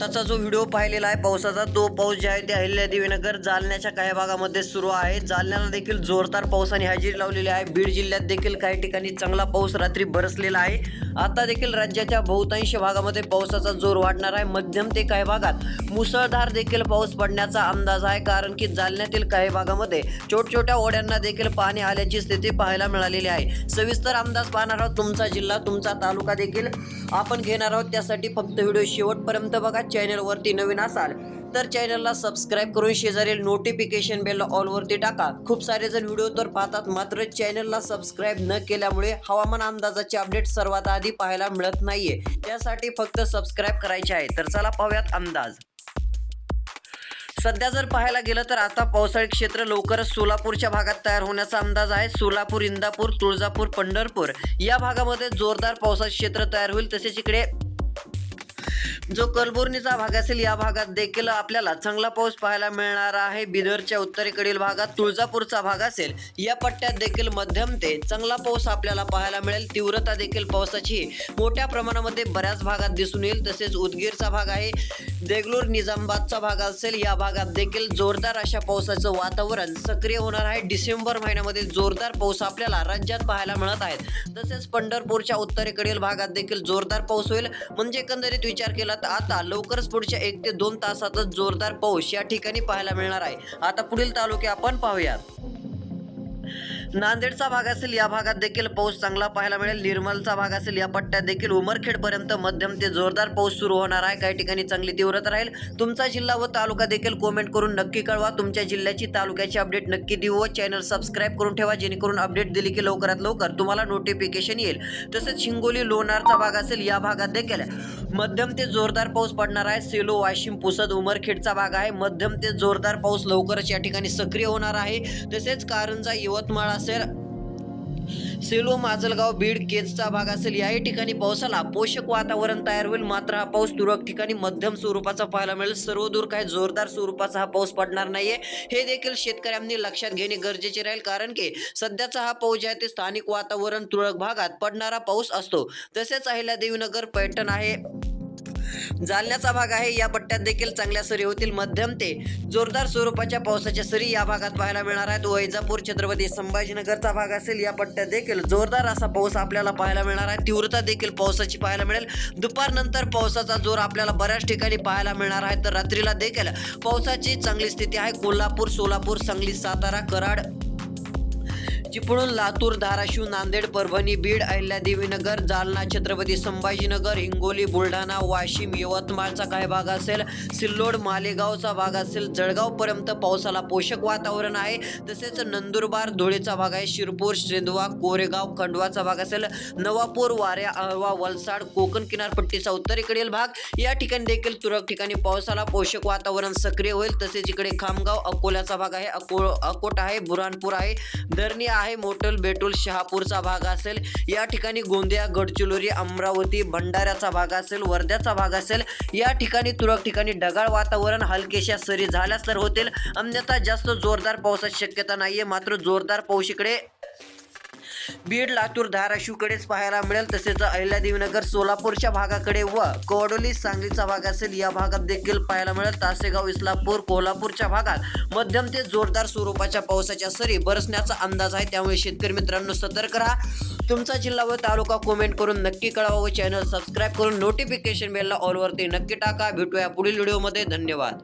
आत्ताचा जो व्हिडिओ पाहिलेला आहे पावसाचा तो पाऊस जे आहे ते अहिल्या देवीनगर जालन्याच्या काही भागामध्ये सुरू आहे. जालन्याला देखील जोरदार पावसाने हजेरी लावलेली आहे. बीड जिल्ह्यात देखील काही ठिकाणी चांगला पाऊस रात्री बरसलेला आहे. आता देखील राज्याच्या बहुतांश भागामध्ये पावसाचा जोर वाढणार आहे. मध्यम ते काही भागात मुसळधार देखील पाऊस पडण्याचा अंदाज आहे. कारण की जालन्यातील काही भागामध्ये छोट्या ओढ्यांना देखील पाणी आल्याची स्थिती पाहायला मिळालेली आहे. सविस्तर अंदाज पाहणार आहोत तुमचा जिल्हा तुमचा तालुका देखील आपण घेणार आहोत. त्यासाठी फक्त व्हिडिओ शेवटपर्यंत बघा. चॅनलवरती नवीन असाल तर चॅनलला सबस्क्राईब करून शेजारील नोटिफिकेशन बेल ऑलवरती टाका. खूप सारे जण व्हिडिओ तर पाहतात मात्र चॅनलला सबस्क्राईब न केल्यामुळे हवामान अंदाजाचे अपडेट सर्वात आधी पाहायला मिळत नाहीये. त्यासाठी फक्त सबस्क्राईब करायचे आहे. तर चला पाहूयात अंदाज. सध्या जर पाहायला गेलं तर आता पावसाळी क्षेत्र लवकरच सोलापूरच्या भागात तयार होण्याचा अंदाज आहे. सोलापूर इंदापूर तुळजापूर पंढरपूर या भागामध्ये जोरदार पावसाचे क्षेत्र तयार होईल. तसेच इकडे जो कलबुर्नीचा भाग असेल या भागात देखील आपल्याला चांगला पाऊस पाहायला मिळणार आहे. बिदरच्या उत्तरेकडील भागात तुळजापूरचा भाग असेल या पट्ट्यात देखील मध्यम ते चांगला पाऊस आपल्याला पाहायला मिळेल. तीव्रता देखील पावसाची मोठ्या प्रमाणामध्ये बऱ्याच भागात दिसून येईल. तसेच उदगीरचा भाग आहे देगलूर निजामाबादचा भाग असेल या भागात देखील जोरदार अशा पावसाचं वातावरण सक्रिय होणार आहे. डिसेंबर महिन्यामध्ये जोरदार पाऊस आपल्याला राज्यात पाहायला मिळत आहेत. तसेच पंढरपूरच्या उत्तरेकडील भागात देखील जोरदार पाऊस होईल. म्हणजे एकंदरीत विचार केला तर आता लवकरच पुढच्या एक ते दोन तासातच जोरदार पाऊस या ठिकाणी पाहायला मिळणार आहे. आता पुढील तालुके आपण पाहूयात. नांदेडचा भाग असेल या भागात देखील पाऊस चांगला पाहायला मिळेल. निर्मलचा भाग असेल या पट्ट्यात देखील उमरखेडपर्यंत मध्यम ते जोरदार पाऊस सुरू होणार आहे. काही ठिकाणी चांगली तीव्रता राहील. तुमचा जिल्हा व तालुका देखील कमेंट करून नक्की कळवा. तुमच्या जिल्ह्याची तालुक्याची अपडेट नक्की देऊ व चॅनल सबस्क्राईब करून ठेवा. जेणेकरून अपडेट दिली की लवकरात लवकर तुम्हाला नोटिफिकेशन येईल. तसेच हिंगोली लोणारचा भाग असेल या भागात देखील मध्यम ते जोरदार पाऊस पडणार आहे. सेलो वाशिम पुसद उमरखेडचा भाग आहे. मध्यम ते जोरदार पाऊस लवकरच या ठिकाणी सक्रिय होणार आहे. तसेच कारंजा यवतमाळ असेल. सेलो माजलगाव बीड केजचा भाग असेल. याही ठिकाणी पावसाला पोषक वातावरण तयार होईल. मात्र हा पाऊस तुरळक ठिकाणी मध्यम स्वरूपाचा पाहायला मिळेल. सर्व दूर काही जोरदार स्वरूपाचा हा पाऊस पडणार नाहीये. हे देखील शेतकऱ्यांनी लक्षात घेणे गरजेचे राहील. कारण की सध्याचा हा पाऊस जे आहे ते स्थानिक वातावरण तुरळक भागात पडणारा पाऊस असतो. तसेच अहिल्यादेवीनगर पैठण आहे. जालन्याचा भाग आहे. या पट्ट्यात देखील चांगल्या सरी होतील. मध्यम ते जोरदार स्वरूपाच्या पावसाच्या सरी या भागात पाहायला मिळणार आहेत. वैजापूर छत्रपती संभाजीनगरचा भाग असेल या पट्ट्यात देखील जोरदार असा पाऊस आपल्याला पाहायला मिळणार आहे. तीव्रता देखील पावसाची पाहायला मिळेल. दुपारनंतर पावसाचा जोर आपल्याला बऱ्याच ठिकाणी पाहायला मिळणार आहे. तर रात्रीला देखील पावसाची चांगली स्थिती आहे. कोल्हापूर सोलापूर सांगली सातारा कराड चिपळूण लातूर धाराशिव नांदेड परभणी बीड अहिल्यादेवीनगर जालना छत्रपती संभाजीनगर हिंगोली बुलढाणा वाशिम यवतमाळचा काही भाग असेल सिल्लोड मालेगावचा भाग असेल जळगावपर्यंत पावसाला पोषक वातावरण आहे. तसेच नंदुरबार धुळेचा भाग आहे शिरपूर शेंदवा कोरेगाव खंडवाचा भाग असेल नवापूर वाऱ्या अहवा वलसाड कोकण किनारपट्टीचा उत्तरेकडील भाग. या ठिकाणी देखील तुरळक ठिकाणी पावसाला पोषक वातावरण सक्रिय होईल. तसेच इकडे खामगाव अकोल्याचा भाग आहे अको अकोट आहे बुरानपूर आहे. धरणी आहे. मोटल बेटूल शहापूरचा भाग असेल. या ठिकाणी गोंदिया गडचिरोली अमरावती भंडाऱ्याचा भाग असेल वर्ध्याचा भाग असेल. या ठिकाणी तुरळक ठिकाणी ढगाळ वातावरण हलकेशा सरी झाल्यास तर होतील. अन्यथा जास्त जोरदार पावसाची शक्यता नाहीये. मात्र जोरदार पाऊस इकडे बीड लातूर धाराशिवकडेच पाहायला मिळेल. तसेच अहिल्यादेवीनगर सोलापूरच्या भागाकडे व कोडोली सांगलीचा भाग असेल या भागात देखील पाहायला मिळेल. तासेगाव इस्लापूर कोल्हापूरच्या भागात मध्यम ते जोरदार स्वरूपाच्या पावसाच्या सरी बरसण्याचा अंदाज आहे. त्यामुळे शेतकरी मित्रांनो सतर्क राहा. तुमचा जिल्हा व तालुका कमेंट करून नक्की कळवा व चॅनल सबस्क्राईब करून नोटिफिकेशन बेलला ऑलवरती नक्की टाका. भेटूया पुढील व्हिडिओमध्ये धन्यवाद.